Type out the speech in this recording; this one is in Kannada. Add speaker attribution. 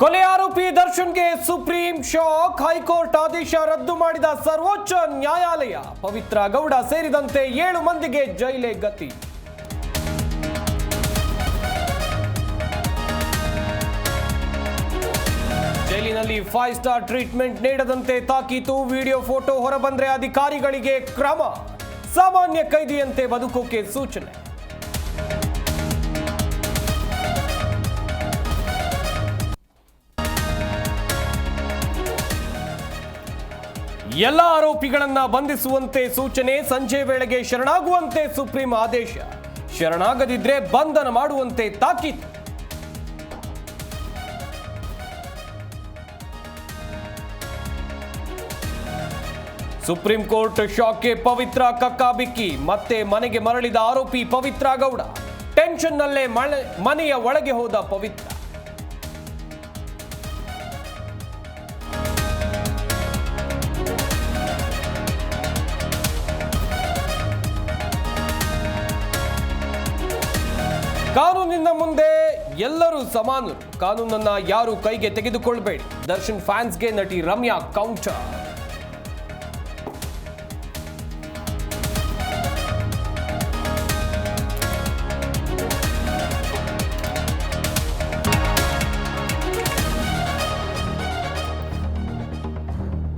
Speaker 1: ಕೊಲೆ ಆರೋಪಿ ದರ್ಶನ್ಗೆ ಸುಪ್ರೀಂ ಶಾಕ್. ಹೈಕೋರ್ಟ್ ಆದೇಶ ರದ್ದು ಮಾಡಿದ ಸರ್ವೋಚ್ಚ ನ್ಯಾಯಾಲಯ. ಪವಿತ್ರ ಗೌಡ ಸೇರಿದಂತೆ ಏಳು ಮಂದಿಗೆ ಜೈಲೇ ಗತಿ. ಜೈಲಿನಲ್ಲಿ ಫೈವ್ ಸ್ಟಾರ್ ಟ್ರೀಟ್ಮೆಂಟ್ ನೀಡದಂತೆ ತಾಕೀತು. ವಿಡಿಯೋ, ಫೋಟೋ ಹೊರಬಂದ್ರೆ ಅಧಿಕಾರಿಗಳಿಗೆ ಕ್ರಮ. ಸಾಮಾನ್ಯ ಕೈದಿಯಂತೆ ಬದುಕೋಕೆ ಸೂಚನೆ. ಎಲ್ಲ ಆರೋಪಿಗಳನ್ನ ಬಂಧಿಸುವಂತೆ ಸೂಚನೆ ಸಂಜೆ ವೇಳೆಗೆ ಶರಣಾಗುವಂತೆ ಸುಪ್ರೀಂ ಆದೇಶ. ಶರಣಾಗದಿದ್ರೆ ಬಂಧನ ಮಾಡುವಂತೆ ತಾಕೀತು. ಸುಪ್ರೀಂ ಕೋರ್ಟ್ ಶಾಕ್ಗೆ ಪವಿತ್ರ ಕಕ್ಕಾಬಿಕ್ಕಿ, ಮತ್ತೆ ಮನೆಗೆ ಮರಳಿದ ಆರೋಪಿ ಪವಿತ್ರ ಗೌಡ. ಟೆನ್ಷನ್ನಲ್ಲೇ ಮನೆಯ ಒಳಗೆ ಹೋದ ಪವಿತ್ರ. ಕಾನೂನಿನ ಮುಂದೆ ಎಲ್ಲರೂ ಸಮಾನರು. ಕಾನೂನನ್ನ ಯಾರು ಕೈಗೆ ತೆಗೆದುಕೊಳ್ಬೇಡಿ. ದರ್ಶನ್ ಫ್ಯಾನ್ಸ್ಗೆ ನಟಿ ರಮ್ಯಾ ಕೌಂಟರ್.